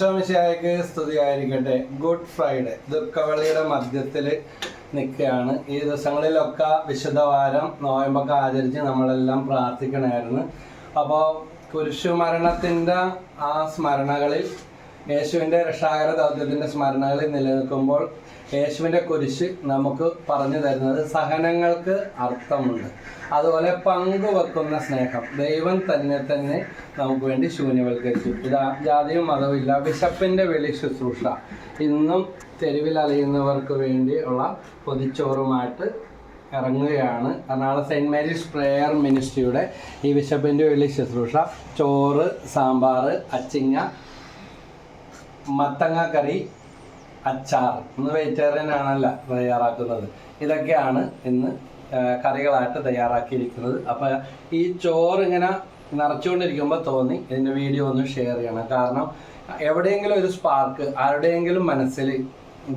ഈശോമിശിഹായ്ക്ക് സ്തുതിയായിരിക്കട്ടെ. Good Friday ദുഃഖവെള്ളിയുടെ മധ്യത്തിൽ നിൽക്കുകയാണ്. ഈ ദിവസങ്ങളിലൊക്കെ വിശുദ്ധവാരം നോയമ്പൊക്കെ ആചരിച്ച് നമ്മളെല്ലാം പ്രാർത്ഥിക്കണമായിരുന്നു. അപ്പോൾ കുരിശുമരണത്തിന്റെ ആ സ്മരണകളിൽ യേശുവിന്റെ രക്ഷാകര ദൗത്യത്തിന്റെ സ്മരണകളിൽ നിലനിൽക്കുമ്പോൾ യേശുവിന്റെ കുരിശ് നമുക്ക് പറഞ്ഞു തരുന്നത് സഹനങ്ങൾക്ക് അർത്ഥമുണ്ട്. അതുപോലെ പങ്കുവെക്കുന്ന സ്നേഹം. ദൈവം തന്നെ തന്നെ നമുക്ക് വേണ്ടി ശൂന്യവൽക്കരിച്ചു. ഇതാ ജാതിയും മതവും ഇല്ല. ബിഷപ്പിന്റെ വെളി ശുശ്രൂഷ. ഇന്നും തെരുവിൽ അലയുന്നവർക്ക് വേണ്ടി ഉള്ള പൊതിച്ചോറുമായിട്ട് ഇറങ്ങുകയാണ് എറണാകുളം സെയിന്റ് മേരീസ് പ്രെയർ മിനിസ്ട്രിയുടെ ഈ ബിഷപ്പിന്റെ വെള്ളി ശുശ്രൂഷ. ചോറ് സാമ്പാർ അച്ചിങ്ങ മത്തങ്ങ കറി അച്ചാർ ഇന്ന് വെജിറ്റേറിയൻ ആണല്ല തയ്യാറാക്കുന്നത്. ഇതൊക്കെയാണ് ഇന്ന് കറികളായിട്ട് തയ്യാറാക്കിയിരിക്കുന്നത്. അപ്പോൾ ഈ ചോറ് ഇങ്ങനെ നിറച്ചുകൊണ്ടിരിക്കുമ്പോൾ തോന്നി ഇതിന്റെ വീഡിയോ ഒന്ന് ഷെയർ ചെയ്യണം. കാരണം എവിടെയെങ്കിലും ഒരു സ്പാർക്ക് ആരുടെയെങ്കിലും മനസ്സിൽ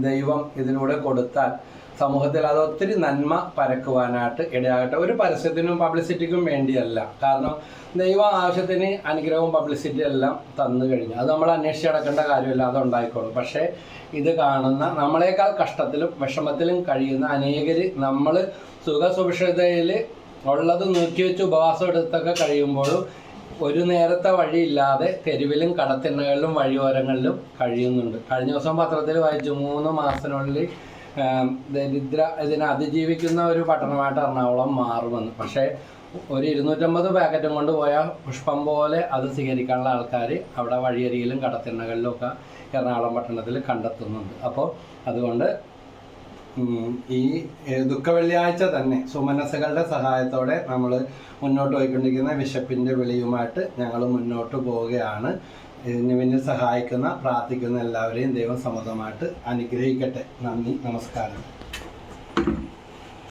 ദൈവം ഇതിലൂടെ കൊടുത്താൽ സമൂഹത്തിൽ അത് ഒത്തിരി നന്മ പരക്കുവാനായിട്ട് ഇടയാകട്ടെ. ഒരു പരസ്യത്തിനും പബ്ലിസിറ്റിക്കും വേണ്ടിയല്ല. കാരണം ദൈവ ആവശ്യത്തിന് അനുഗ്രഹവും പബ്ലിസിറ്റിയും എല്ലാം തന്നു കഴിഞ്ഞു. അത് നമ്മൾ അന്വേഷിച്ച് നടക്കേണ്ട കാര്യമില്ല അത് ഉണ്ടായിക്കോളും. പക്ഷേ ഇത് കാണുന്ന നമ്മളെക്കാൾ കഷ്ടത്തിലും വിഷമത്തിലും കഴിയുന്ന അനേകർ നമ്മൾ സുഖസുഭിക്ഷതയിൽ ഉള്ളത് നോക്കി വെച്ച് ഉപവാസം എടുത്തൊക്കെ കഴിയുമ്പോഴും ഒരു നേരത്തെ വഴിയില്ലാതെ തെരുവിലും കടത്തിണ്ണകളിലും വഴിയോരങ്ങളിലും കഴിയുന്നുണ്ട്. കഴിഞ്ഞ ദിവസം പത്രത്തിൽ വായിച്ചു മൂന്ന് മാസത്തിനുള്ളിൽ ദരിദ്ര ഇതിനെ അതിജീവിക്കുന്ന ഒരു പട്ടണമായിട്ട് എറണാകുളം മാറുമെന്ന് പക്ഷേ ഒരു ഇരുന്നൂറ്റമ്പത് പാക്കറ്റും കൊണ്ട് പോയാൽ പുഷ്പം പോലെ അത് സ്വീകരിക്കാനുള്ള ആൾക്കാർ അവിടെ വഴിയരികിലും കടത്തിണ്ണകളിലും ഒക്കെ എറണാകുളം പട്ടണത്തിൽ കണ്ടെത്തുന്നുണ്ട്. അപ്പോൾ അതുകൊണ്ട് ഈ ദുഃഖ വെള്ളിയാഴ്ച തന്നെ സുമനസ്സുകളുടെ സഹായത്തോടെ നമ്മൾ മുന്നോട്ട് പോയിക്കൊണ്ടിരിക്കുന്ന വിശപ്പിന്റെ വിളിയുമായിട്ട് ഞങ്ങൾ മുന്നോട്ട് പോവുകയാണ്. ഇതിന് പിന്നെ സഹായിക്കുന്ന പ്രാർത്ഥിക്കുന്ന എല്ലാവരെയും ദൈവം സമൃദ്ധമായിട്ട് അനുഗ്രഹിക്കട്ടെ. നന്ദി നമസ്കാരം.